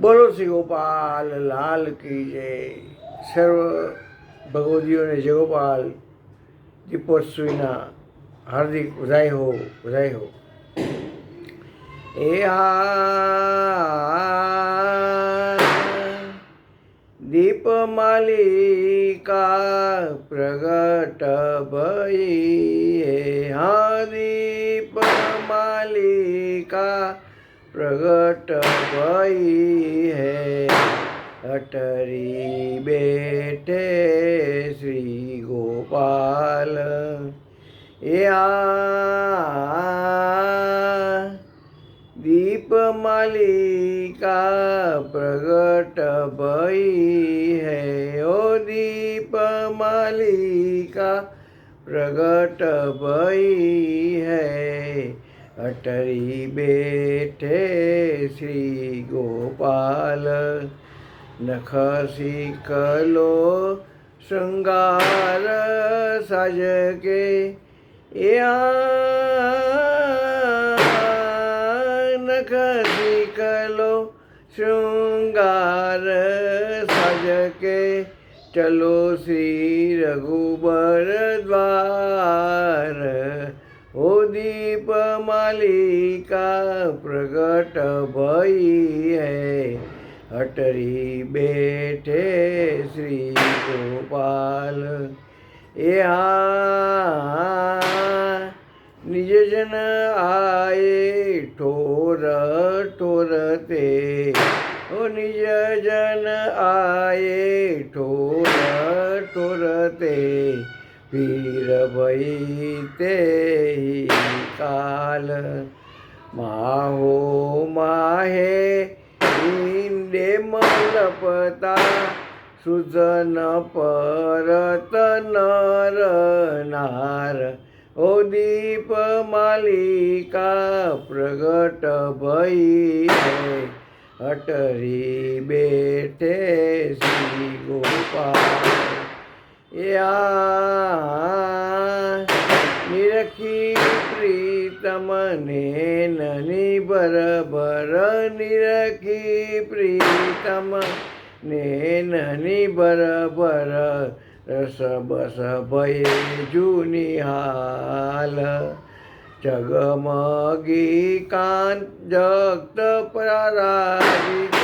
બોલો શ્રી ગોપાલ, લાલ કી જય. સર્વ ભગવદીઓને જય ગોપાલ. દીપોત્સવીના હાર્દિક વધાઈ હો વધાઈ હો. એ આ દીપ માલિકા પ્રગટ ભઈ. હા દીપ માલિકા प्रगट भई है। अटरी बेटे श्री गोपाल। या दीप मालिका प्रगट भई है। ओ दीप मालिका प्रगट भई है। અટરી બેઠે શ્રી ગોપાલ નખ શીખલો શૃંગાર સાજ કે એ નખ શીખલો શૃંગાર સાજ કે ચલો શ્રી રઘુબર દ્વાર ओ दीप मालिका प्रगट भई है। अटरी बैठे श्री गोपाल। ए जन आए ठोर ठोरते ओ निजन आए ठोर ठोरते પીર ભઈ તે કાલ માહો માહે ઈંડે મલપતા સુજન પરત નર નાર. ઓ દીપ માલિકા પ્રગટ ભઈ અટરી બેઠે શ્રી ગોપાલ. યા નિરખી પ્રીતમ ને નની બરબર નિરખી પ્રીતમ ને નની બરબર રસ બસ ભય જૂની હાલ જગમગી કાંત જગત પરાજિત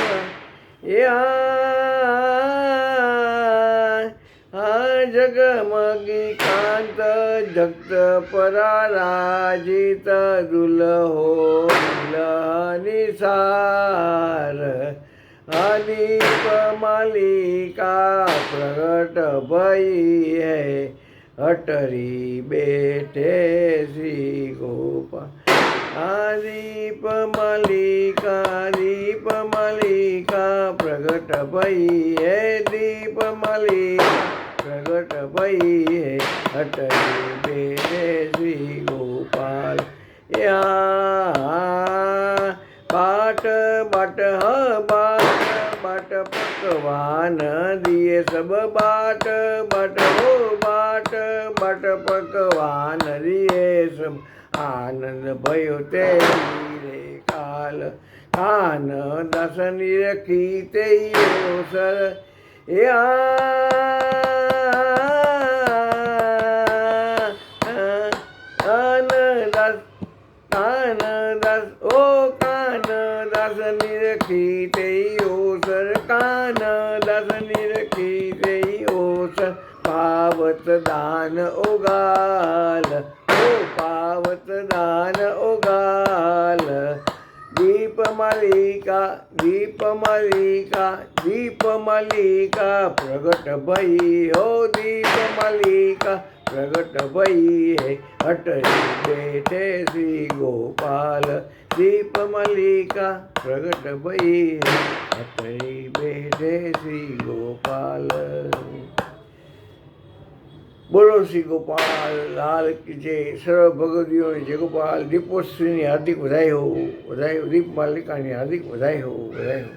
યા जगमगिकान्त दुल दुलहो निसार अनिप मालिका प्रगट भई है, अटरी बेटे श्री गोपा। आदीप मालिका दीप मलिका प्रगट भई है दीप मालिका प्रकट भई है हट बेरे श्री गोपाल या पाट बट हाट बट पकवान दिए सब बाट। बट हो, बाट बट पकवान दिए सब। आनंद भयो ते रे काल खान दसन रखी ते सर। या पावत दान उगाल, ओ पावत दान उगाल। दीप मलिका दीप मलिका दीप मलिका, प्रगट भई हो दीप मलिका, प्रगट भई है। हट बैठे श्री गोपाल, दीप मलिका, प्रगट भई है। हट बैठे श्री गोपाल। બોલો શ્રી ગોપાલ, લાલ જે સરળ ભગવદીઓની જય ગોપાલ, દીપોત્સવીની હાર્દિક વધાઈ હોવું વધાઈ દીપ માલિકાની હાર્દિક વધાઈ હોવું વધાઈ હો.